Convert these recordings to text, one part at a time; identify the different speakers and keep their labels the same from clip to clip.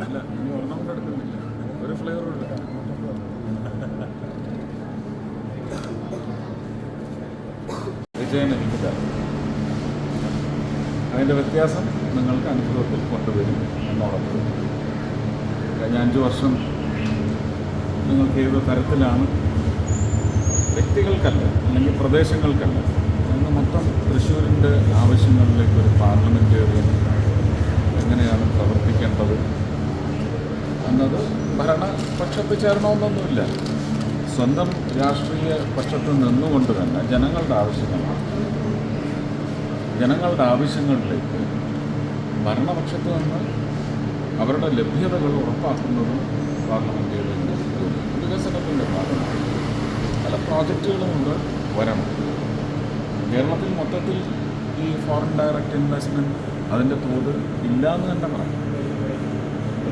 Speaker 1: തരാം അതിന്റെ വ്യത്യാസം നിങ്ങൾക്ക് അനുഭവത്തിൽ കൊണ്ടുവരും എന്നുള്ളത് കഴിഞ്ഞ അഞ്ച് വർഷം നിങ്ങൾക്ക് ഏത് തരത്തിലാണ് വ്യക്തികൾക്കല്ല അല്ലെങ്കിൽ പ്രദേശങ്ങൾക്കല്ല ഇന്ന് മൊത്തം തൃശ്ശൂരിന്റെ ആവശ്യങ്ങളിലേക്ക് ഒരു പാർലമെന്റേറിയൻ എങ്ങനെയാണ് പ്രവർത്തിക്കേണ്ടത് എന്നത് ഭരണപക്ഷത്ത് ചേരണമെന്നൊന്നുമില്ല. സ്വന്തം രാഷ്ട്രീയ പക്ഷത്ത് നിന്നുകൊണ്ട് തന്നെ ജനങ്ങളുടെ ആവശ്യങ്ങളാണ്. ജനങ്ങളുടെ ആവശ്യങ്ങളിലേക്ക് ഭരണപക്ഷത്ത് നിന്ന് അവരുടെ ലഭ്യതകൾ ഉറപ്പാക്കുന്നതും പാർലമെന്റേറിയന്റെ ജോലി വികസനത്തിന്റെ ഭാഗമാണ്. പല പ്രോജക്റ്റുകളുമുണ്ട് വരണം. കേരളത്തിൽ മൊത്തത്തിൽ ഈ ഫോറിൻ ഡയറക്റ്റ് ഇൻവെസ്റ്റ്മെന്റ് അതിന്റെ തോത് ഇല്ല എന്ന് തന്നെ പറയാം.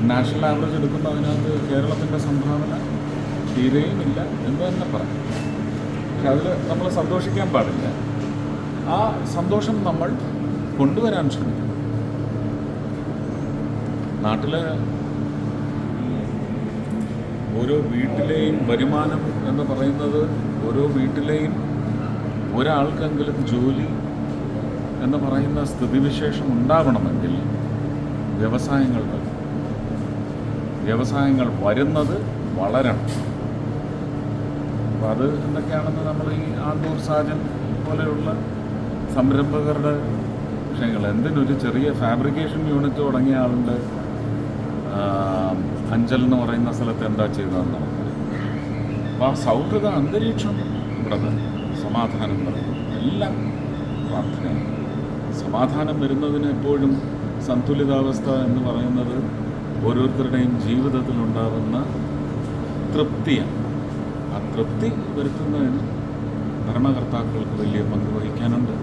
Speaker 1: നാഷണൽ ആവറേജ് എടുക്കുമ്പോൾ അതിനകത്ത് കേരളത്തിന്റെ സംഭാവന തീരെയും ഇല്ല എന്ന് തന്നെ പറയാം. പക്ഷെ അതിൽ നമ്മൾ സന്തോഷിക്കാൻ പാടില്ല. ആ സന്തോഷം നമ്മൾ കൊണ്ടുവരാൻ ശ്രമിക്കണം. നാട്ടിൽ ഓരോ വീട്ടിലെയും വരുമാനം എന്ന് പറയുന്നത് ഓരോ വീട്ടിലെയും ഒരാൾക്കെങ്കിലും ജോലി എന്ന് പറയുന്ന സ്ഥിതിവിശേഷം ഉണ്ടാകണമെങ്കിൽ വ്യവസായങ്ങൾ വ്യവസായങ്ങൾ വരുന്നത് വളരണം. അപ്പോൾ അത് എന്തൊക്കെയാണെന്ന് നമ്മൾ ഈ ആണ്ടൂർ സാജൻ പോലെയുള്ള സംരംഭകരുടെ വിഷയങ്ങൾ. എന്തിനൊരു ചെറിയ ഫാബ്രിക്കേഷൻ യൂണിറ്റ് തുടങ്ങിയ ആളുണ്ട്. അഞ്ചൽ എന്ന് പറയുന്ന സ്ഥലത്ത് എന്താ ചെയ്തതെന്ന് അപ്പോൾ ആ സൗഹൃദ അന്തരീക്ഷം ഇവിടെ സമാധാനം പറയുന്നു എല്ലാം പ്രാർത്ഥനയാണ്. സമാധാനം വരുന്നതിന് എപ്പോഴും സന്തുലിതാവസ്ഥ എന്ന് പറയുന്നത് ഓരോരുത്തരുടെയും ജീവിതത്തിലുണ്ടാകുന്ന തൃപ്തിയാണ്. ആ തൃപ്തി വരുത്തുന്നതിന് ഭരണകർത്താക്കൾക്ക് വലിയ പങ്ക് വഹിക്കാനുണ്ട്.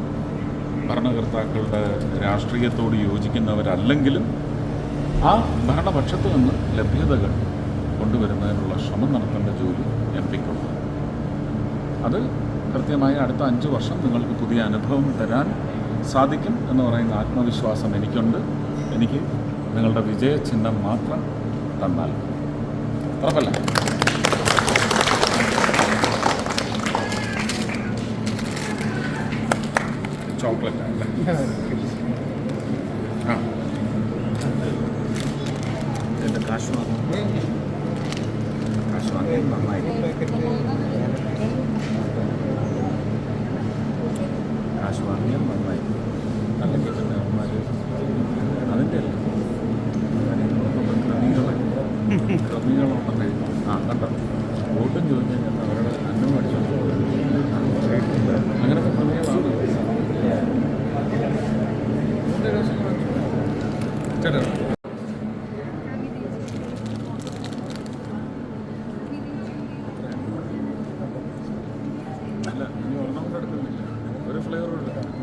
Speaker 1: ഭരണകർത്താക്കളുടെ രാഷ്ട്രീയത്തോട് യോജിക്കുന്നവരല്ലെങ്കിലും ആ ഭരണപക്ഷത്ത് നിന്ന് ലഭ്യതകൾ കൊണ്ടുവരുന്നതിനുള്ള ശ്രമം നടത്തേണ്ട ജോലി എം പിക്കുണ്ട്. അത് കൃത്യമായി അടുത്ത അഞ്ച് വർഷം നിങ്ങൾക്ക് പുതിയ അനുഭവം തരാൻ സാധിക്കും എന്ന് പറയുന്ന ആത്മവിശ്വാസം എനിക്കുണ്ട്. എനിക്ക് നിങ്ങളുടെ വിജയചിഹ്നം മാത്രം തന്നാൽ ഉറപ്പല്ല ചോക്ലേറ്റ് അല്ലേ? ആ.
Speaker 2: എന്റെ കാശ് വാങ്ങി കാശ് വാങ്ങി നന്നായി കാശ് വാങ്ങിയാൽ നന്നായി അല്ലെങ്കിൽ പിന്നെ അവന്മാർ അതിന്റെ അല്ല ക്രമികളെ ആ കണ്ടോ?
Speaker 1: വോട്ടും ചോദിച്ചു കഴിഞ്ഞാൽ അവരുടെ അന്നം ക്രമികളാണ് ചേട്ടാ. അല്ല ഇനി ഒരെണ്ണം കൂടെ ഒരു ഫ്ലേവർ എടുക്കാം.